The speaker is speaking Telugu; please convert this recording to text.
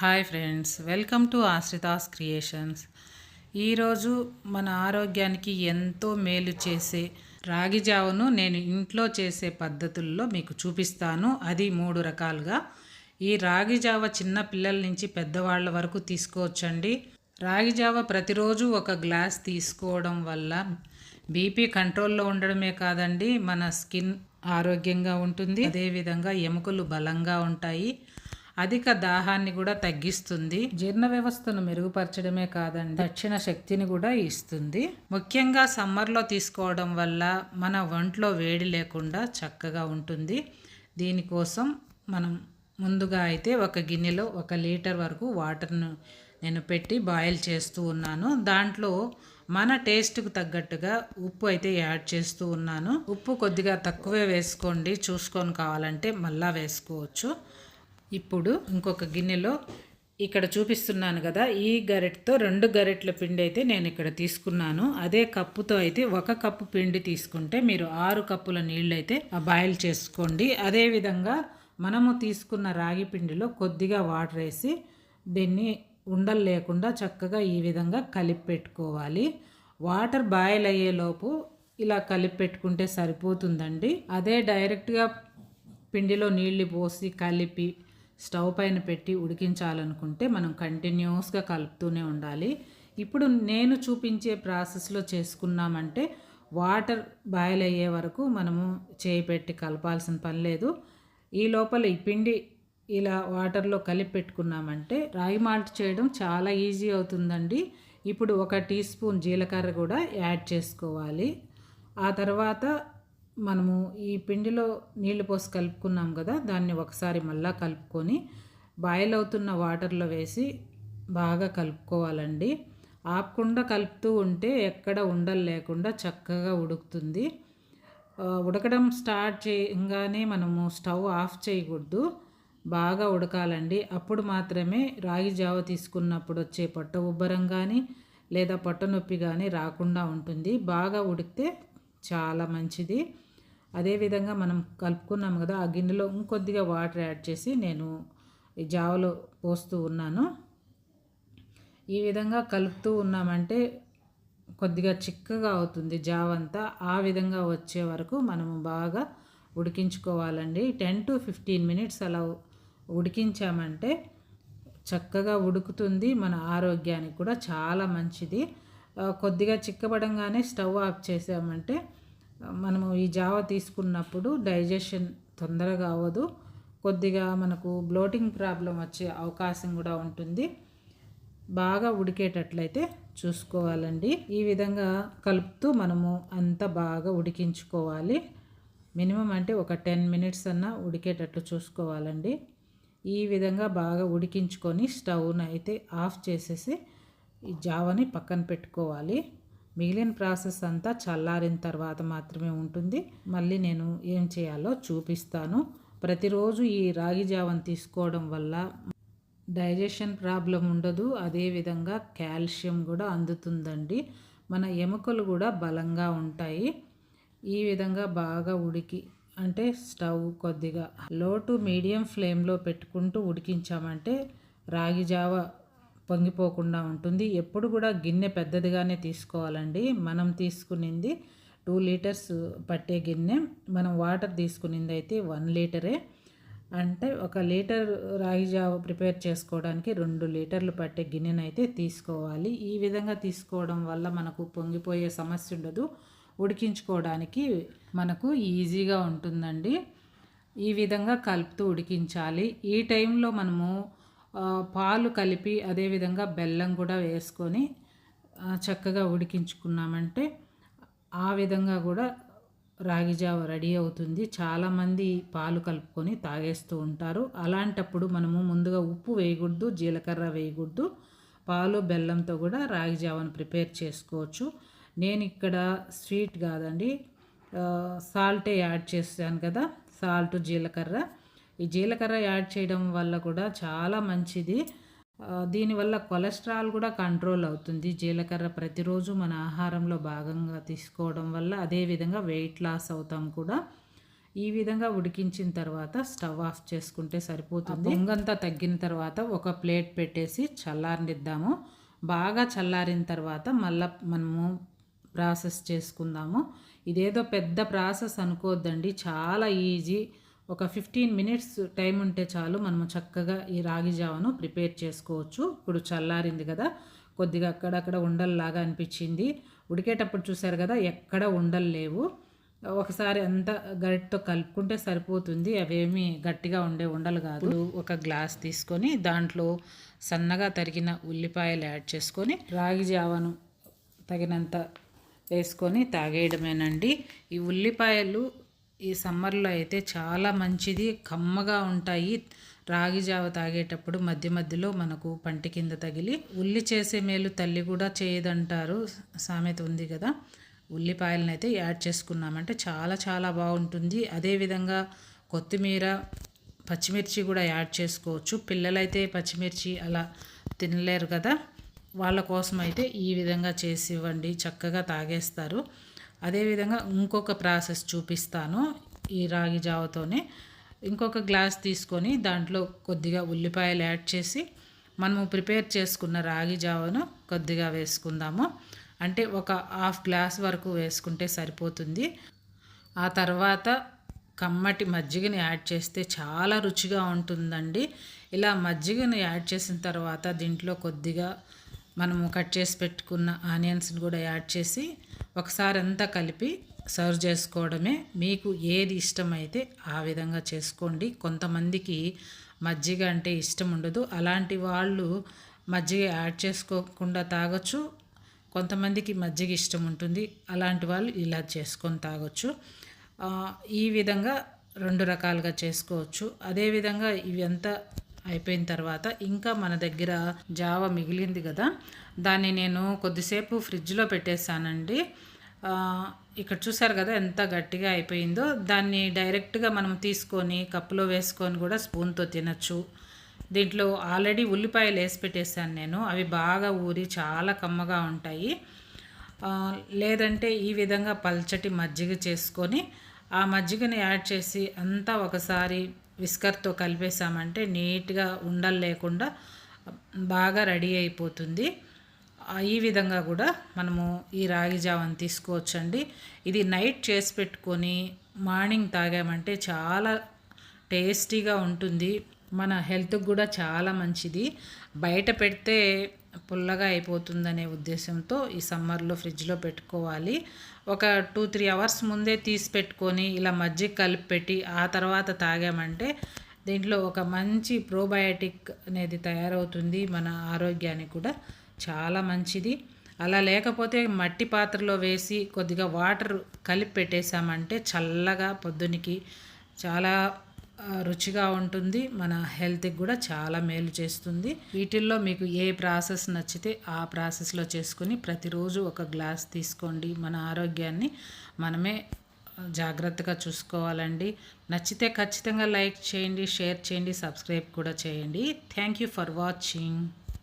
Hi friends welcome to Ashrita's creations. ఈరోజు మన ఆరోగ్యానికి ఎంతో మేలు చేసే రాగి జావను నేను ఇంట్లో చేసే పద్ధతుల్లో మీకు చూపిస్తాను. అది మూడు రకాలుగా. ఈ రాగి జావ చిన్న పిల్లల నుంచి పెద్దవాళ్ళ వరకు తీసుకోవచ్చండి. రాగి జావ ప్రతిరోజు ఒక గ్లాస్ తీసుకోవడం వల్ల బీపీ కంట్రోల్లో ఉండడమే కాదండి మన స్కిన్ ఆరోగ్యంగా ఉంటుంది. అదేవిధంగా ఎముకలు బలంగా ఉంటాయి. అధిక దాహాన్ని కూడా తగ్గిస్తుంది. జీర్ణ వ్యవస్థను మెరుగుపరచడమే కాదండి దక్షిణ శక్తిని కూడా ఇస్తుంది. ముఖ్యంగా సమ్మర్లో తీసుకోవడం వల్ల మన ఒంట్లో వేడి లేకుండా చక్కగా ఉంటుంది. దీనికోసం మనం ముందుగా అయితే ఒక గిన్నెలో ఒక లీటర్ వరకు వాటర్ను నేను పెట్టి బాయిల్ చేస్తూ ఉన్నాను. దాంట్లో మన టేస్ట్కు తగ్గట్టుగా ఉప్పు అయితే యాడ్ చేస్తూ ఉన్నాను. ఉప్పు కొద్దిగా తక్కువే వేసుకోండి. చూసుకొని కావాలంటే మళ్ళా వేసుకోవచ్చు. ఇప్పుడు ఇంకొక గిన్నెలో ఇక్కడ చూపిస్తున్నాను కదా ఈ గరెట్తో రెండు గరెట్ల పిండి అయితే నేను ఇక్కడ తీసుకున్నాను. అదే కప్పుతో అయితే ఒక కప్పు పిండి తీసుకుంటే మీరు ఆరు కప్పుల నీళ్ళు అయితే బాయిల్ చేసుకోండి. అదేవిధంగా మనము తీసుకున్న రాగి పిండిలో కొద్దిగా వాటర్ వేసి దీన్ని ఉండలు లేకుండా చక్కగా ఈ విధంగా కలిపి పెట్టుకోవాలి. వాటర్ బాయిల్ అయ్యేలోపు ఇలా కలిపి పెట్టుకుంటే సరిపోతుందండి. అదే డైరెక్ట్గా పిండిలో నీళ్ళు పోసి కలిపి స్టవ్ పైన పెట్టి ఉడికించాలనుకుంటే మనం కంటిన్యూస్గా కలుపుతూనే ఉండాలి. ఇప్పుడు నేను చూపించే ప్రాసెస్లో చేసుకున్నామంటే వాటర్ బాయిల్ అయ్యే వరకు మనము చేయి పెట్టి కలపాల్సిన పని లేదు. ఈ లోపల ఈ పిండి ఇలా వాటర్లో కలిపి పెట్టుకున్నామంటే రాగి మాల్ట్ చేయడం చాలా ఈజీ అవుతుందండి. ఇప్పుడు ఒక టీ స్పూన్ జీలకర్ర కూడా యాడ్ చేసుకోవాలి. ఆ తర్వాత మనము ఈ పిండిలో నీళ్ళు పోసి కలుపుకున్నాం కదా దాన్ని ఒకసారి మళ్ళా కలుపుకొని బాయిల్ అవుతున్న వాటర్లో వేసి బాగా కలుపుకోవాలండి. ఆపకుండా కలుపుతూ ఉంటే ఎక్కడ ఉండలు లేకుండా చక్కగా ఉడుకుతుంది. ఉడకడం స్టార్ట్ చేయగానే మనము స్టవ్ ఆఫ్ చేయకూడదు బాగా ఉడకాలండి. అప్పుడు మాత్రమే రాగి జావ తీసుకున్నప్పుడు వచ్చే పొట్ట ఉబ్బరం కానీ లేదా పొట్ట నొప్పి కానీ రాకుండా ఉంటుంది. బాగా ఉడికితే చాలా మంచిది. అదేవిధంగా మనం కలుపుకున్నాము కదా ఆ గిన్నెలో ఇంకొద్దిగా వాటర్ యాడ్ చేసి నేను ఈ జావలో పోస్తూ ఉన్నాను. ఈ విధంగా కలుపుతూ ఉన్నామంటే కొద్దిగా చిక్కగా అవుతుంది జావ అంతా ఆ విధంగా వచ్చే వరకు మనము బాగా ఉడికించుకోవాలండి. టెన్ టు ఫిఫ్టీన్ మినిట్స్ అలా ఉడికించామంటే చక్కగా ఉడుకుతుంది. మన ఆరోగ్యానికి కూడా చాలా మంచిది. కొద్దిగా చిక్కబడంగానే స్టవ్ ఆఫ్ చేసామంటే మనము ఈ జావ తీసుకున్నప్పుడు డైజెషన్ తొందరగా అవ్వదు. కొద్దిగా మనకు బ్లోటింగ్ ప్రాబ్లం వచ్చే అవకాశం కూడా ఉంటుంది. బాగా ఉడికేటట్లయితే చూసుకోవాలండి. ఈ విధంగా కలుపుతూ మనము అంత బాగా ఉడికించుకోవాలి. మినిమం అంటే ఒక టెన్ మినిట్స్ అన్నా ఉడికేటట్లు చూసుకోవాలండి. ఈ విధంగా బాగా ఉడికించుకొని స్టవ్ను అయితే ఆఫ్ చేసేసి ఈ జావని పక్కన పెట్టుకోవాలి. మిగిలిన ప్రాసెస్ అంతా చల్లారిన తర్వాత మాత్రమే ఉంటుంది. మళ్ళీ నేను ఏం చేయాలో చూపిస్తాను. ప్రతిరోజు ఈ రాగి జావను తీసుకోవడం వల్ల డైజెషన్ ప్రాబ్లం ఉండదు. అదేవిధంగా కాల్షియం కూడా అందుతుందండి. మన ఎముకలు కూడా బలంగా ఉంటాయి. ఈ విధంగా బాగా ఉడికి అంటే స్టవ్ కొద్దిగా లో టు మీడియం ఫ్లేమ్లో పెట్టుకుంటూ ఉడికించామంటే రాగి జావ పొంగిపోకుండా ఉంటుంది. ఎప్పుడు కూడా గిన్నె పెద్దదిగానే తీసుకోవాలండి. మనం తీసుకునింది టూ లీటర్స్ పట్టే గిన్నె. మనం వాటర్ తీసుకునింది అయితే వన్ లీటరే. అంటే ఒక లీటర్ రాగి జావ ప్రిపేర్ చేసుకోవడానికి రెండు లీటర్లు పట్టే గిన్నెనైతే తీసుకోవాలి. ఈ విధంగా తీసుకోవడం వల్ల మనకు పొంగిపోయే సమస్య ఉండదు. ఉడికించుకోవడానికి మనకు ఈజీగా ఉంటుందండి. ఈ విధంగా కలుపుతూ ఉడికించాలి. ఈ టైంలో మనము పాలు కలిపి అదేవిధంగా బెల్లం కూడా వేసుకొని చక్కగా ఉడికించుకున్నామంటే ఆ విధంగా కూడా రాగి జావ రెడీ అవుతుంది. చాలామంది పాలు కలుపుకొని తాగేస్తూ ఉంటారు. అలాంటప్పుడు మనము ముందుగా ఉప్పు వేయకూడదు జీలకర్ర వేయకూడదు. పాలు బెల్లంతో కూడా రాగి జావను ప్రిపేర్ చేసుకోవచ్చు. నేను ఇక్కడ స్వీట్ కాదండి సాల్టే యాడ్ చేశాను కదా సాల్ట్ జీలకర్ర. ఈ జీలకర్ర యాడ్ చేయడం వల్ల కూడా చాలా మంచిది. దీనివల్ల కొలెస్ట్రాల్ కూడా కంట్రోల్ అవుతుంది. జీలకర్ర ప్రతిరోజు మన ఆహారంలో భాగంగా తీసుకోవడం వల్ల అదేవిధంగా వెయిట్ లాస్ అవుతాం కూడా. ఈ విధంగా ఉడికించిన తర్వాత స్టవ్ ఆఫ్ చేసుకుంటే సరిపోతుంది. పొంగంతా తగ్గిన తర్వాత ఒక ప్లేట్ పెట్టేసి చల్లారనిద్దాము. బాగా చల్లారిన తర్వాత మళ్ళీ మనము ప్రాసెస్ చేసుకుందాము. ఇదేదో పెద్ద ప్రాసెస్ అనుకోవద్దండి చాలా ఈజీ. ఒక ఫిఫ్టీన్ మినిట్స్ టైం ఉంటే చాలు మనము చక్కగా ఈ రాగి జావను ప్రిపేర్ చేసుకోవచ్చు. ఇప్పుడు చల్లారింది కదా కొద్దిగా అక్కడక్కడ ఉండల్లాగా అనిపించింది. ఉడికేటప్పుడు చూసారు కదా ఎక్కడ ఉండలు లేవు. ఒకసారి అంతా గరిటతో కలుపుకుంటే సరిపోతుంది. అవేమి గట్టిగా ఉండే ఉండలు కాదు. ఒక గ్లాస్ తీసుకొని దాంట్లో సన్నగా తరిగిన ఉల్లిపాయలు యాడ్ చేసుకొని రాగి జావను తగినంత వేసుకొని తాగేయడమేనండి. ఈ ఉల్లిపాయలు ఈ సమ్మర్లో అయితే చాలా మంచిది. కమ్మగా ఉంటాయి. రాగి జావ తాగేటప్పుడు మధ్య మధ్యలో మనకు పంటి కింద తగిలి ఉల్లి చేసే మేలు తల్లి కూడా చేయదంటారు. సామెత ఉంది కదా. ఉల్లిపాయలను అయితే యాడ్ చేసుకున్నామంటే చాలా చాలా బాగుంటుంది. అదేవిధంగా కొత్తిమీర పచ్చిమిర్చి కూడా యాడ్ చేసుకోవచ్చు. పిల్లలైతే పచ్చిమిర్చి అలా తినలేరు కదా. వాళ్ళ కోసం అయితే ఈ విధంగా చేసి ఇవ్వండి. చక్కగా తాగేస్తారు. అదేవిధంగా ఇంకొక ప్రాసెస్ చూపిస్తాను ఈ రాగి జావతోనే. ఇంకొక గ్లాస్ తీసుకొని దాంట్లో కొద్దిగా ఉల్లిపాయలు యాడ్ చేసి మనము ప్రిపేర్ చేసుకున్న రాగి జావను కొద్దిగా వేసుకుందాము. అంటే ఒక హాఫ్ గ్లాస్ వరకు వేసుకుంటే సరిపోతుంది. ఆ తర్వాత కమ్మటి మజ్జిగని యాడ్ చేస్తే చాలా రుచిగా ఉంటుందండి. ఇలా మజ్జిగను యాడ్ చేసిన తర్వాత దీంట్లో కొద్దిగా మనము కట్ చేసి పెట్టుకున్న ఆనియన్స్ని కూడా యాడ్ చేసి ఒకసారి అంతా కలిపి సర్వ్ చేసుకోవడమే. మీకు ఏది ఇష్టమైతే ఆ విధంగా చేసుకోండి. కొంతమందికి మజ్జిగ అంటే ఇష్టం ఉండదు. అలాంటి వాళ్ళు మజ్జిగ యాడ్ చేసుకోకుండా తాగొచ్చు. కొంతమందికి మజ్జిగ ఇష్టం ఉంటుంది. అలాంటి వాళ్ళు ఇలా చేసుకొని తాగొచ్చు. ఈ విధంగా రెండు రకాలుగా చేసుకోవచ్చు. అదేవిధంగా ఇవి అంతా అయిపోయిన తర్వాత ఇంకా మన దగ్గర జావ మిగిలింది కదా దాన్ని నేను కొద్దిసేపు ఫ్రిడ్జ్లో పెట్టేశానండి. ఇక్కడ చూసారు కదా ఎంత గట్టిగా అయిపోయిందో దాన్ని డైరెక్ట్గా మనం తీసుకొని కప్పులో వేసుకొని కూడా స్పూన్తో తినచ్చు. దీంట్లో ఆల్రెడీ ఉల్లిపాయలు వేసి పెట్టేశాను నేను అవి బాగా ఊరి చాలా కమ్మగా ఉంటాయి. లేదంటే ఈ విధంగా పల్చటి మజ్జిగ చేసుకొని ఆ మజ్జిగని యాడ్ చేసి అంతా ఒకసారి విస్కర్తో కలిపేసామంటే నీట్గా ఉండలు లేకుండా బాగా రెడీ అయిపోతుంది. ఈ విధంగా కూడా మనము ఈ రాగి జావని తీసుకోవచ్చండి. ఇది నైట్ చేసి పెట్టుకొని మార్నింగ్ తాగామంటే చాలా టేస్టీగా ఉంటుంది. మన హెల్త్కి కూడా చాలా మంచిది. బయట పెడితే పుల్లగా అయిపోతుందనే ఉద్దేశంతో ఈ సమ్మర్లో ఫ్రిడ్జ్లో పెట్టుకోవాలి. ఒక టూ త్రీ అవర్స్ ముందే తీసి పెట్టుకొని ఇలా మజ్జిగ కలిపి పెట్టి ఆ తర్వాత తాగామంటే దీంట్లో ఒక మంచి ప్రోబయాటిక్ అనేది తయారవుతుంది మన ఆరోగ్యానికి కూడా చాలా మంచిది. అలా లేకపోతే మట్టి పాత్రలో వేసి కొద్దిగా వాటర్ కలిపి పెట్టేశామంటే చల్లగా పొద్దునికి చాలా రుచిగా ఉంటుంది. మన హెల్త్కి కూడా చాలా మేలు చేస్తుంది. వీటిల్లో మీకు ఏ ప్రాసెస్ నచ్చితే ఆ ప్రాసెస్లో చేసుకుని ప్రతిరోజు ఒక గ్లాస్ తీసుకోండి. మన ఆరోగ్యాన్ని మనమే జాగ్రత్తగా చూసుకోవాలండి. నచ్చితే ఖచ్చితంగా లైక్ చేయండి షేర్ చేయండి సబ్స్క్రైబ్ కూడా చేయండి. Thank you for watching.